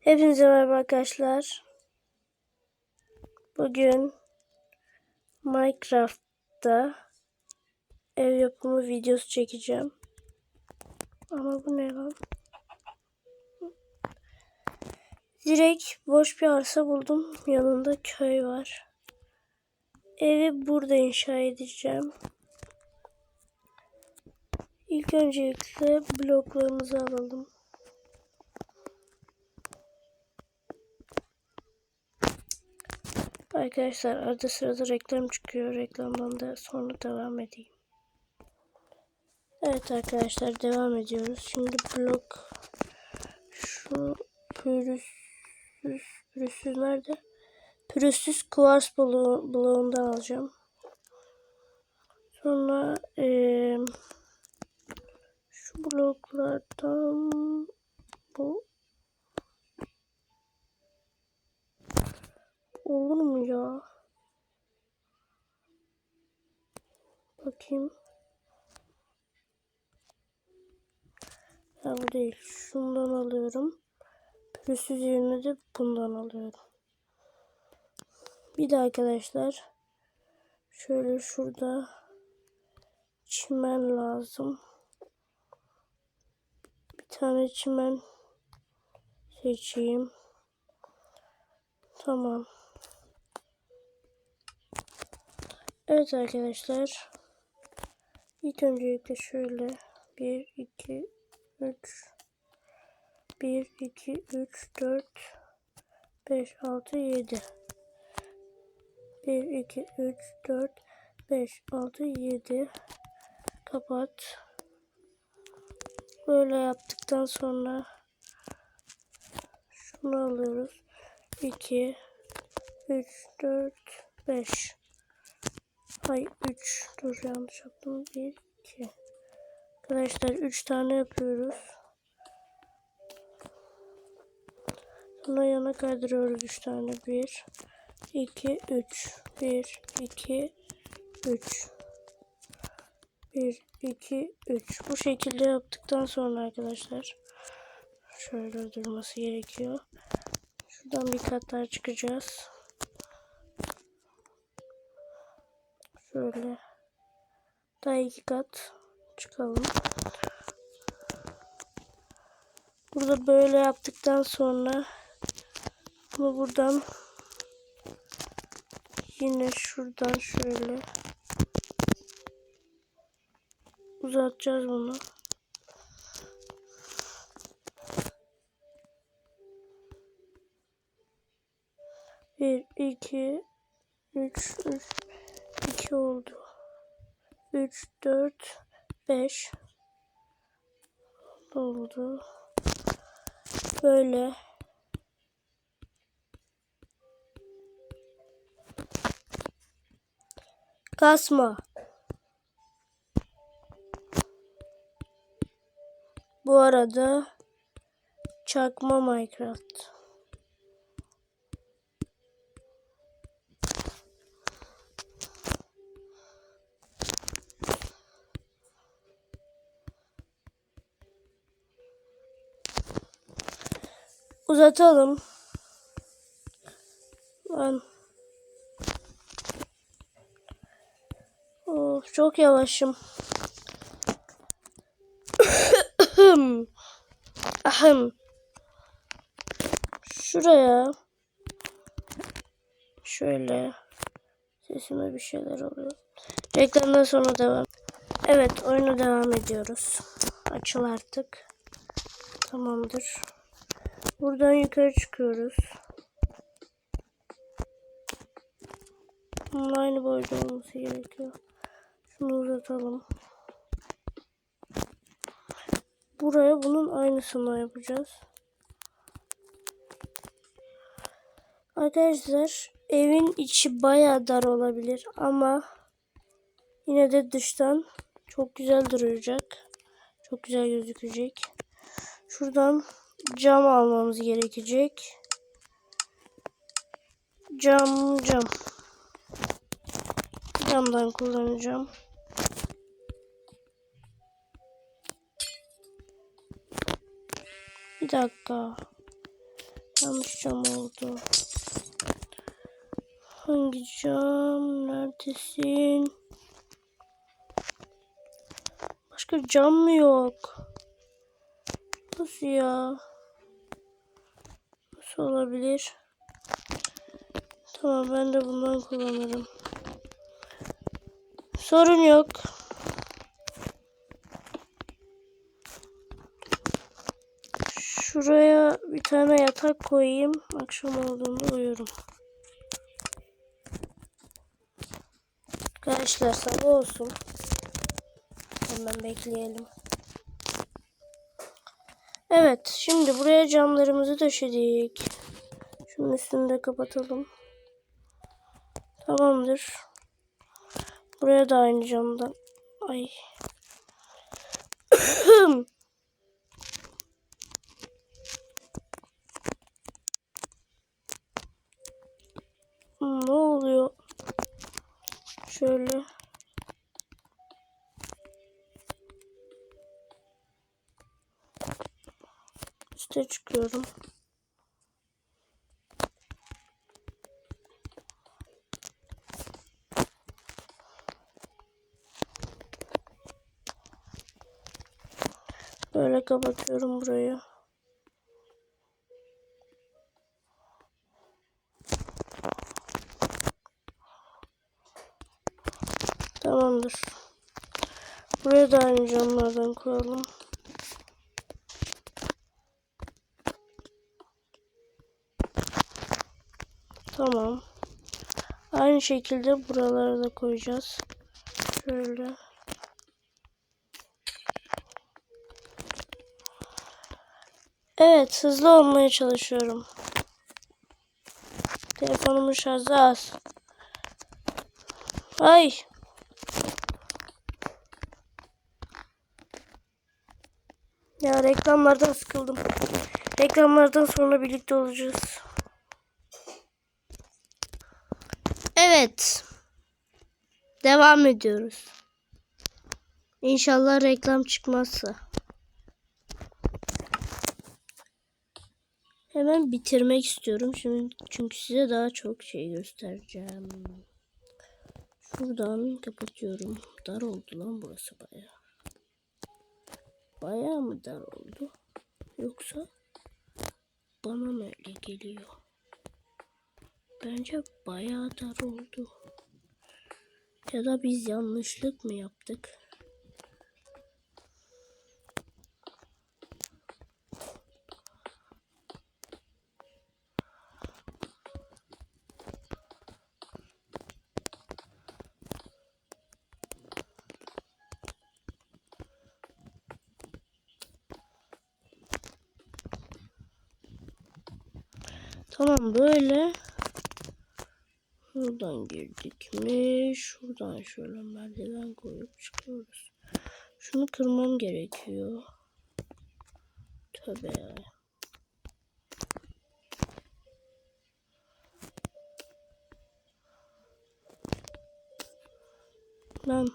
Hepinize merhaba arkadaşlar. Bugün Minecraft'ta ev yapımı videosu çekeceğim. Ama bu ne lan? Direkt boş bir arsa buldum. Yanında köy var. Evi burada inşa edeceğim. İlk öncelikle bloklarımızı alalım. Arkadaşlar arada sırada reklam çıkıyor. Reklamdan da sonra devam edeyim. Evet arkadaşlar devam ediyoruz. Şimdi blok şu pürüzsüz pürüzsüz nerede? Pürüzsüz kuvars bloğu, bloğundan alacağım. Sonra eee şu bloklardan bu Olur mu ya? Bakayım. Ha bu değil. Şundan alıyorum. Pürüzsüz yerine de bundan alıyorum. Bir de arkadaşlar. Şöyle şurada çimen lazım. Bir tane çimen seçeyim. Tamam. Evet arkadaşlar. İlk öncelikle şöyle 1 2 3 1 2 3 4 5 6 7 1 2 3 4 5 6 7 kapat. Böyle yaptıktan sonra şunu alıyoruz. 2 3 4 5 Hay 3. Dur yanlış yaptım. 1, 2. Arkadaşlar 3 tane yapıyoruz. Sonra yana kaydırıyoruz 3 tane. 1, 2, 3. 1, 2, 3. 1, 2, 3. Bu şekilde yaptıktan sonra arkadaşlar şöyle durması gerekiyor. Şuradan bir kat daha çıkacağız. Şöyle. Daha iki kat çıkalım. Burada böyle yaptıktan sonra bunu buradan yine şuradan şöyle uzatacağız bunu. Bir, iki, üç, üç. 2 oldu. 3, 4, 5 oldu. Böyle. Kasma. Bu arada çakma Minecraft. Uzatalım. Ben Of, çok yavaşım. Ahem. Şuraya şöyle sesime bir şeyler oluyor. Reklamdan sonra devam. Evet oyuna devam ediyoruz. Açıl artık. Tamamdır. Buradan yukarı çıkıyoruz. Bunun aynı boyda olması gerekiyor. Şunu uzatalım. Buraya bunun aynısını yapacağız. Arkadaşlar evin içi baya dar olabilir ama yine de dıştan çok güzel duracak. Çok güzel gözükecek. Şuradan cam almamız gerekecek. Cam cam. Camdan kullanacağım. Bir dakika. Yanlış cam oldu. Hangi cam? Neredesin? Başka cam mı yok? Nasıl ya? Olabilir? Tamam ben de bundan kullanırım. Sorun yok. Şuraya bir tane yatak koyayım. Akşam olduğunda uyurum. Arkadaşlar sabah olsun. Hemen bekleyelim. Evet, şimdi buraya camlarımızı döşedik. Şunun de kapatalım. Tamamdır. Buraya da aynı camdan. Ay. Ne oluyor? Şöyle. Üste çıkıyorum. Böyle kapatıyorum burayı. Tamamdır. Buraya da aynı camlardan koyalım. Tamam. Aynı şekilde buralara da koyacağız. Şöyle. Evet, hızlı olmaya çalışıyorum. Telefonumun şarjı az. Ay. Ya reklamlardan sıkıldım. Reklamlardan sonra birlikte olacağız. Evet. Devam ediyoruz. İnşallah reklam çıkmazsa. Hemen bitirmek istiyorum. Şimdi çünkü size daha çok şey göstereceğim. Şuradan kapatıyorum. Dar oldu lan burası baya. Baya mı dar oldu? Yoksa bana mı öyle geliyor? Bence bayağı dar oldu. Ya da biz yanlışlık mı yaptık? Tamam böyle. Buradan girdik mi? Şuradan şöyle merdiven koyup çıkıyoruz. Şunu kırmam gerekiyor. Ya. Lan.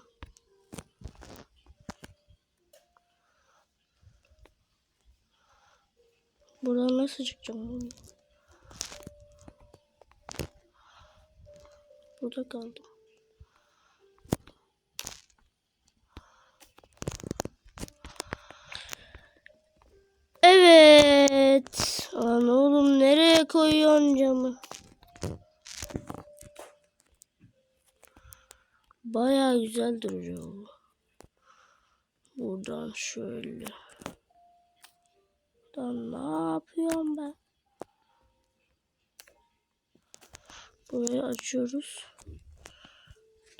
Buradan nasıl çıkacağım? Burada kaldım. Evet. Lan oğlum nereye koyuyorsun camı? Baya güzel duruyor bu. Buradan şöyle. Buradan ne yapıyorum ben? Burayı açıyoruz.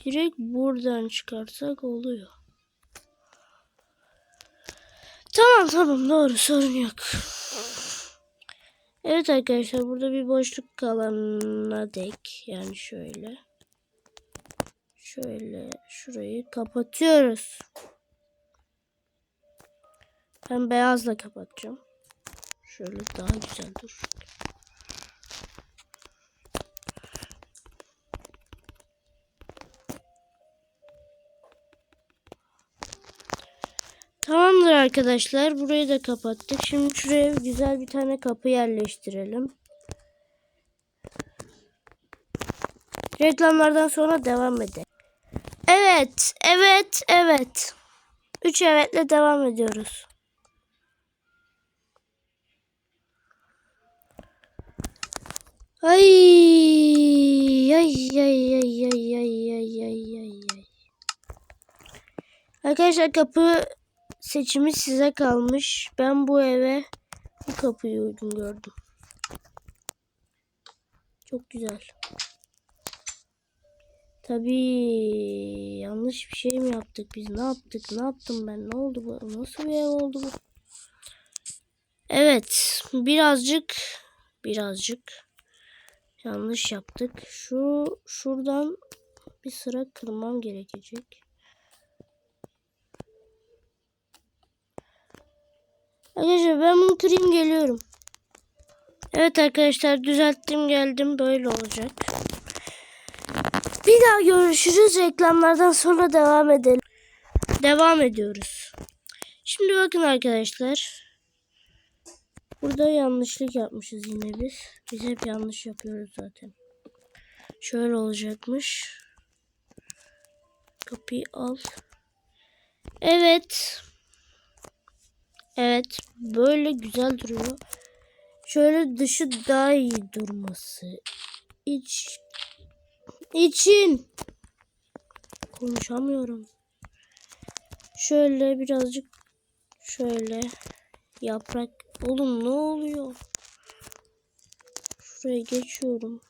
Direkt buradan çıkarsak oluyor. Tamam tamam doğru sorun yok. Evet arkadaşlar burada bir boşluk kalana dek yani şöyle. Şöyle şurayı kapatıyoruz. Ben beyazla kapatacağım. Şöyle daha güzel dur. Tamamdır arkadaşlar. Burayı da kapattık. Şimdi şuraya güzel bir tane kapı yerleştirelim. Reklamlardan sonra devam edelim. Evet, evet, evet. Üç evetle devam ediyoruz. Ay, ay, ay, ay, ay, ay, ay, ay, ay. Arkadaşlar kapı seçimi size kalmış. Ben bu eve bu kapıyı uygun gördüm. Çok güzel. Tabii yanlış bir şey mi yaptık biz? Ne yaptık? Ne yaptım ben? Ne oldu bu? Nasıl bir ev oldu bu? Evet, birazcık birazcık yanlış yaptık. Şu şuradan bir sıra kırmam gerekecek. Arkadaşlar ben bunu kırayım geliyorum. Evet arkadaşlar düzelttim geldim böyle olacak. Bir daha görüşürüz reklamlardan sonra devam edelim. Devam ediyoruz. Şimdi bakın arkadaşlar. Burada yanlışlık yapmışız yine biz. Biz hep yanlış yapıyoruz zaten. Şöyle olacakmış. Kapıyı al. Evet. Evet. Böyle güzel duruyor. Şöyle dışı daha iyi durması. İç. için. Konuşamıyorum. Şöyle birazcık şöyle yaprak. Oğlum ne oluyor? Şuraya geçiyorum.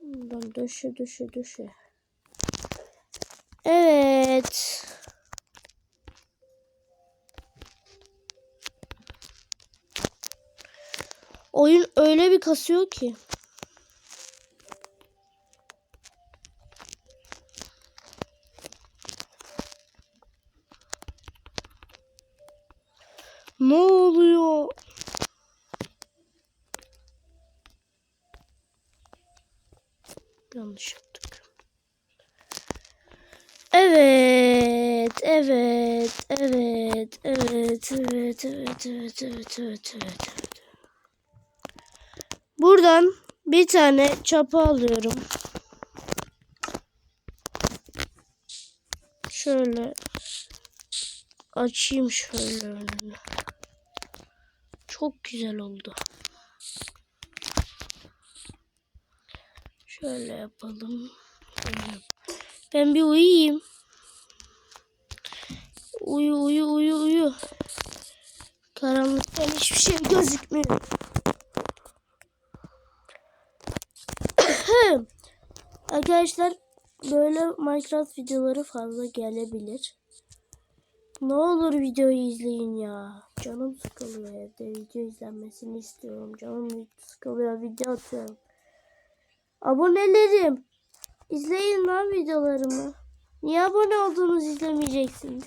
Buradan döşe döşe döşe. Evet. Oyun öyle bir kasıyor ki. Ne oluyor? Yanlış yaptık. Evet, evet, evet, evet, evet, evet, evet, evet, evet, evet. Buradan bir tane çapa alıyorum. Şöyle açayım şöyle önünü. Çok güzel oldu. Şöyle yapalım. Ben bir uyuyayım. Uyu uyu uyu uyu. Karanlıktan hiçbir şey gözükmüyor. Arkadaşlar böyle Minecraft videoları fazla gelebilir. Ne olur videoyu izleyin ya. Canım sıkılıyor evde video izlenmesini istiyorum. Canım sıkılıyor video atıyorum. Abonelerim. izleyin lan videolarımı. Niye abone oldunuz izlemeyeceksiniz?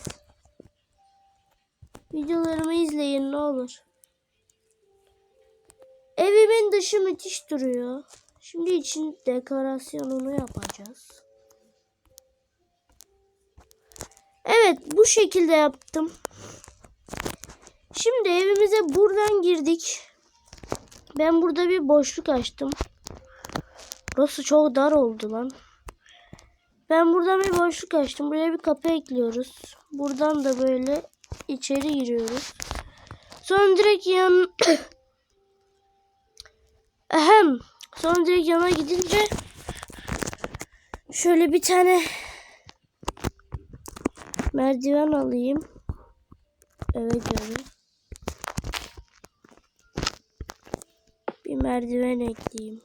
Videolarımı izleyin ne olur. Evimin dışı müthiş duruyor. Şimdi için dekorasyonunu yapacağız. Evet bu şekilde yaptım. Şimdi evimize buradan girdik. Ben burada bir boşluk açtım. Burası çok dar oldu lan. Ben buradan bir boşluk açtım. Buraya bir kapı ekliyoruz. Buradan da böyle içeri giriyoruz. Sonra direkt yan... Ahem. Sonra direkt yana gidince şöyle bir tane merdiven alayım. Eve göre. Bir merdiven ekleyeyim.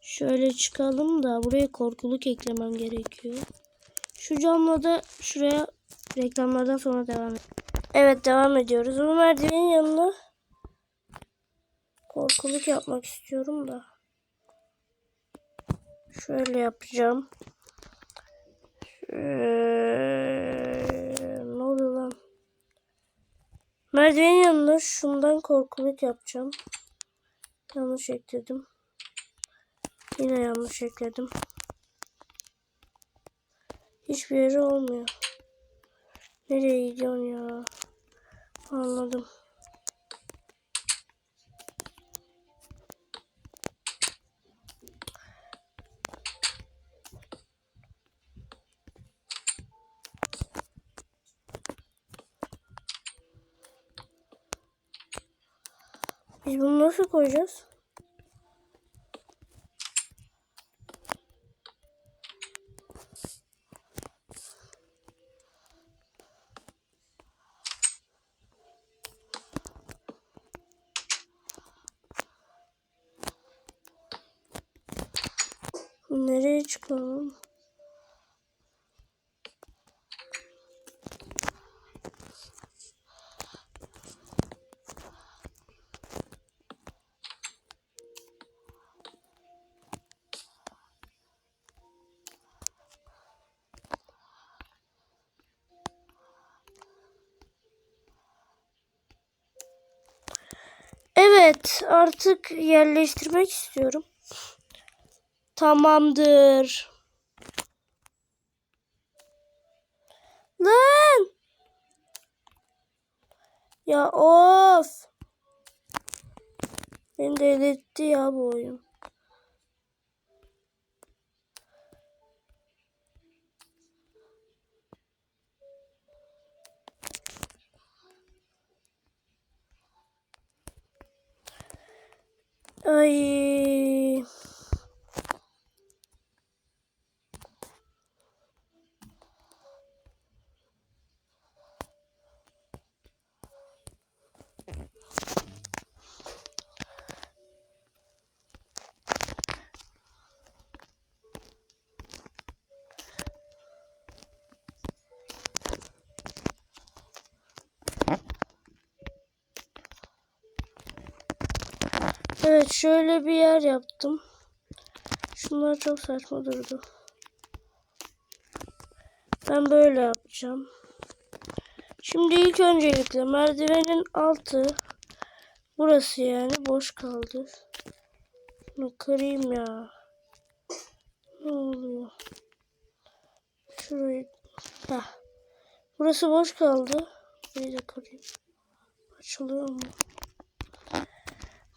Şöyle çıkalım da buraya korkuluk eklemem gerekiyor. Şu camla da şuraya reklamlardan sonra devam edelim. Evet devam ediyoruz. Bu merdivenin yanına korkuluk yapmak istiyorum da. Şöyle yapacağım. Şöyle... Ne oluyor lan? Merdivenin yanına şundan korkuluk yapacağım. Yanlış ekledim. Yine yanlış ekledim. Hiçbir yeri olmuyor. Nereye gidiyorsun ya? Anladım. Biz bunu nasıl koyacağız? Nereye çıkalım? Evet, artık yerleştirmek istiyorum. Tamamdır. Lan! Ya of! Beni delirtti ya bu oyun. Ay. Evet şöyle bir yer yaptım. Şunlar çok saçma durdu. Ben böyle yapacağım. Şimdi ilk öncelikle merdivenin altı burası yani boş kaldı. Şunu kırayım ya. Ne oluyor? Şurayı Heh. Burası boş kaldı. Burayı da kırayım. Açılıyor mu?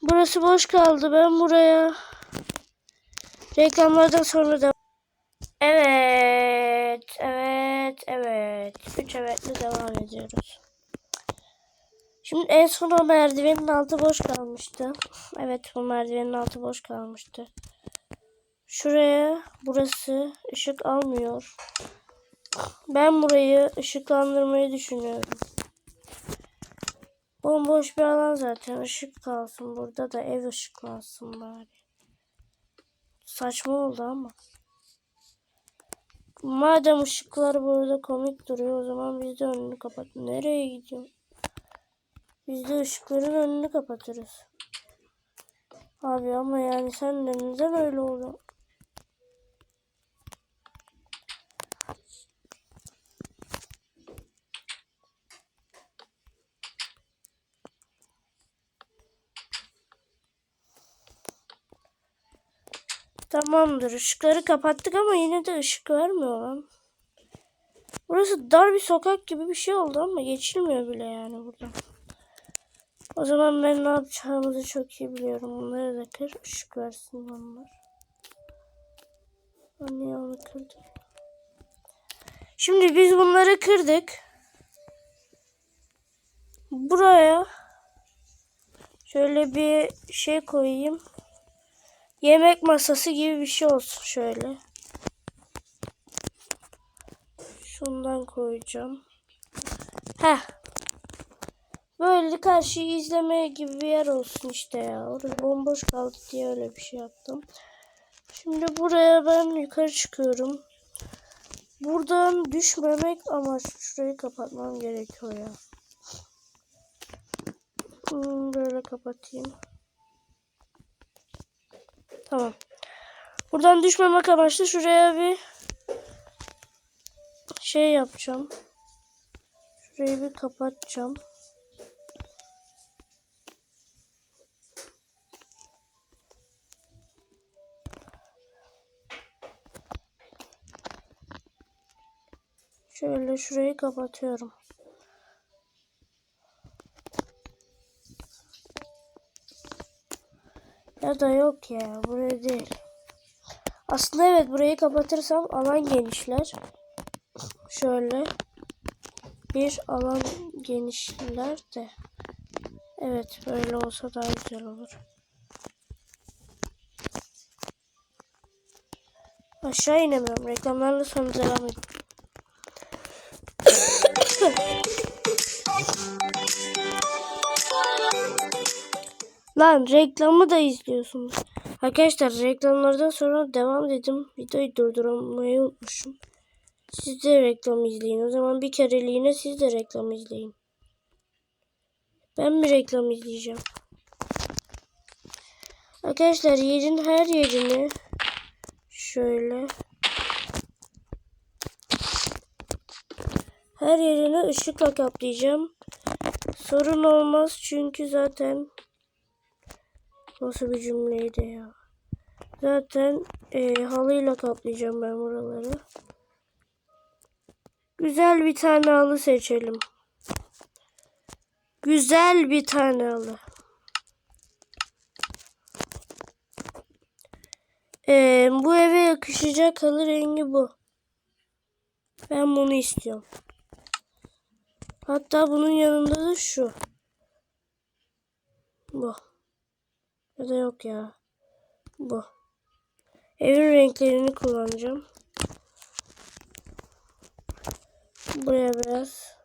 Burası boş kaldı. Ben buraya reklamlardan sonra da Evet, evet, evet. Üç evetle devam ediyoruz. Şimdi en son o merdivenin altı boş kalmıştı. Evet, bu merdivenin altı boş kalmıştı. Şuraya burası ışık almıyor. Ben burayı ışıklandırmayı düşünüyorum. Bomboş bir alan zaten. Işık kalsın burada da ev ışıklansın bari. Saçma oldu ama. Madem ışıklar burada komik duruyor o zaman biz de önünü kapat. Nereye gidiyor? Biz de ışıkların önünü kapatırız. Abi ama yani sen de neden öyle oldu? Tamamdır. Işıkları kapattık ama yine de ışık vermiyor lan. Burası dar bir sokak gibi bir şey oldu ama geçilmiyor bile yani buradan. O zaman ben ne yapacağımızı çok iyi biliyorum. Bunları da kır. ışık versin onlar. Niye onu kırdım? Şimdi biz bunları kırdık. Buraya şöyle bir şey koyayım. Yemek masası gibi bir şey olsun şöyle. Şundan koyacağım. Heh. Böyle karşıyı izlemeye gibi bir yer olsun işte ya. Orası bomboş kaldı diye öyle bir şey yaptım. Şimdi buraya ben yukarı çıkıyorum. Buradan düşmemek amaç. Şurayı kapatmam gerekiyor ya. Hmm, böyle kapatayım. Tamam. Buradan düşmemek amaçlı şuraya bir şey yapacağım. Şurayı bir kapatacağım. Şöyle şurayı kapatıyorum. Ya da yok ya buraya değil. Aslında evet burayı kapatırsam alan genişler. Şöyle bir alan genişler de. Evet böyle olsa daha güzel olur. Aşağı inemiyorum. Reklamlarla sonra devam edin. Lan reklamı da izliyorsunuz. Arkadaşlar reklamlardan sonra devam dedim. Videoyu durdurmayı unutmuşum. Siz de reklam izleyin. O zaman bir kereliğine siz de reklam izleyin. Ben mi reklam izleyeceğim? Arkadaşlar yerin her yerini şöyle her yerini ışıkla kaplayacağım. Sorun olmaz çünkü zaten nasıl bir cümleydi ya. Zaten e, halıyla kaplayacağım ben buraları. Güzel bir tane halı seçelim. Güzel bir tane halı. Ee, bu eve yakışacak halı rengi bu. Ben bunu istiyorum. Hatta bunun yanında da şu. Bu. Ya da yok ya. Bu. Evin renklerini kullanacağım. Buraya biraz.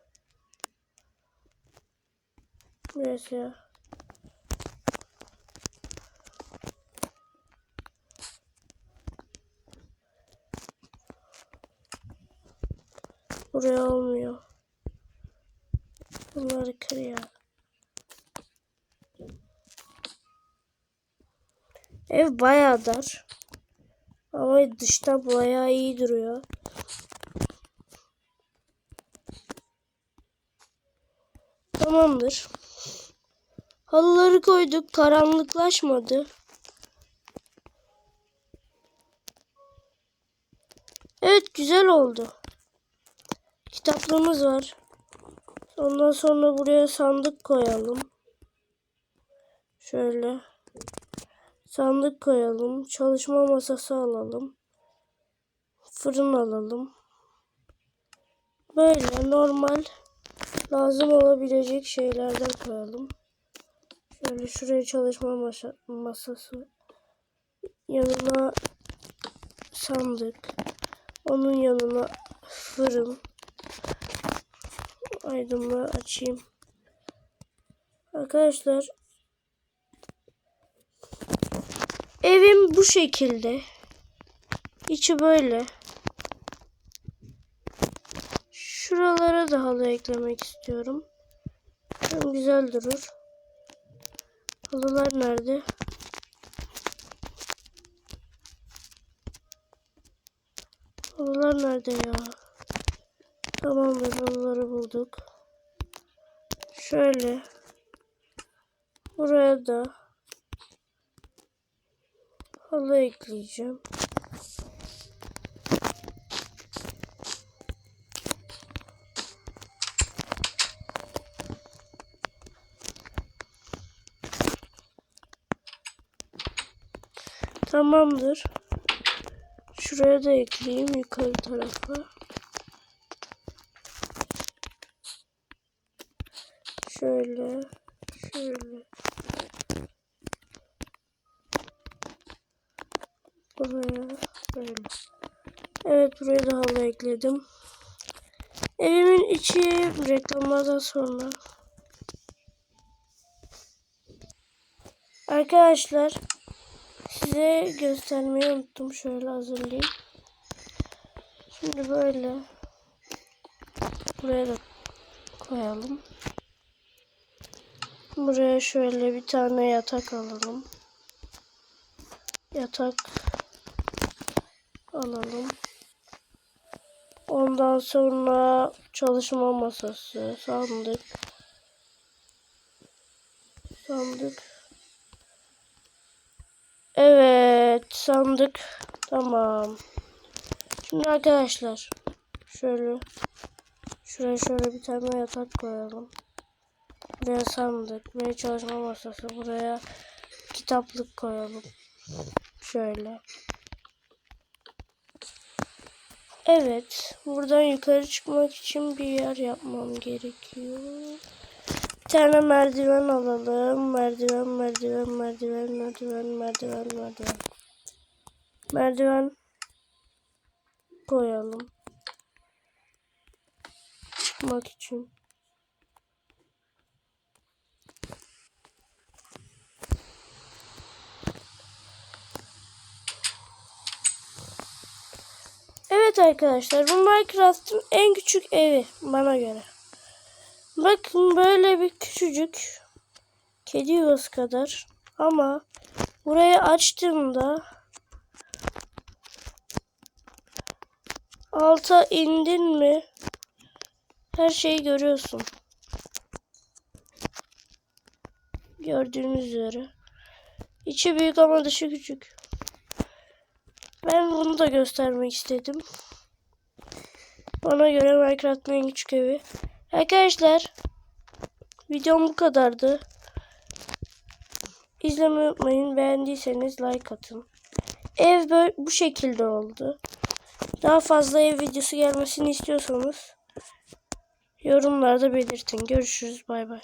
Buraya siyah. Buraya olmuyor. Bunları kır Ev bayağı dar. Ama dışta bayağı iyi duruyor. Tamamdır. Halıları koyduk. Karanlıklaşmadı. Evet güzel oldu. Kitaplığımız var. Ondan sonra buraya sandık koyalım. Şöyle. Sandık koyalım. Çalışma masası alalım. Fırın alalım. Böyle normal lazım olabilecek şeylerden koyalım. Şöyle şuraya çalışma masa masası. Yanına sandık. Onun yanına fırın. Aydınlığı açayım. Arkadaşlar evim bu şekilde. İçi böyle. Şuralara da halı eklemek istiyorum. Hem güzel durur. Halılar nerede? Halılar nerede ya? Tamamdır halıları bulduk. Şöyle. Buraya da halı ekleyeceğim. Tamamdır. Şuraya da ekleyeyim yukarı tarafa. Şöyle, şöyle. Buraya böyle. Evet buraya da halı ekledim. Evimin içi reklamlardan sonra. Arkadaşlar size göstermeyi unuttum. Şöyle hazırlayayım. Şimdi böyle buraya da koyalım. Buraya şöyle bir tane yatak alalım. Yatak alalım. Ondan sonra çalışma masası, sandık. Sandık. Evet, sandık. Tamam. Şimdi arkadaşlar şöyle Şuraya şöyle bir tane yatak koyalım. Buraya sandık, buraya çalışma masası, buraya kitaplık koyalım. Şöyle. Evet, buradan yukarı çıkmak için bir yer yapmam gerekiyor. Bir tane merdiven alalım. Merdiven, merdiven, merdiven, merdiven, merdiven, merdiven. Merdiven koyalım. Çıkmak için. Evet arkadaşlar bu Minecraft'ın en küçük evi bana göre. Bakın böyle bir küçücük kedi yuvası kadar ama burayı açtığımda alta indin mi her şeyi görüyorsun. Gördüğünüz üzere. İçi büyük ama dışı küçük. Ben bunu da göstermek istedim. Bana göre Minecraft'ın en küçük evi. Arkadaşlar videom bu kadardı. İzlemeyi unutmayın. Beğendiyseniz like atın. Ev böyle bu şekilde oldu. Daha fazla ev videosu gelmesini istiyorsanız yorumlarda belirtin. Görüşürüz. Bay bay.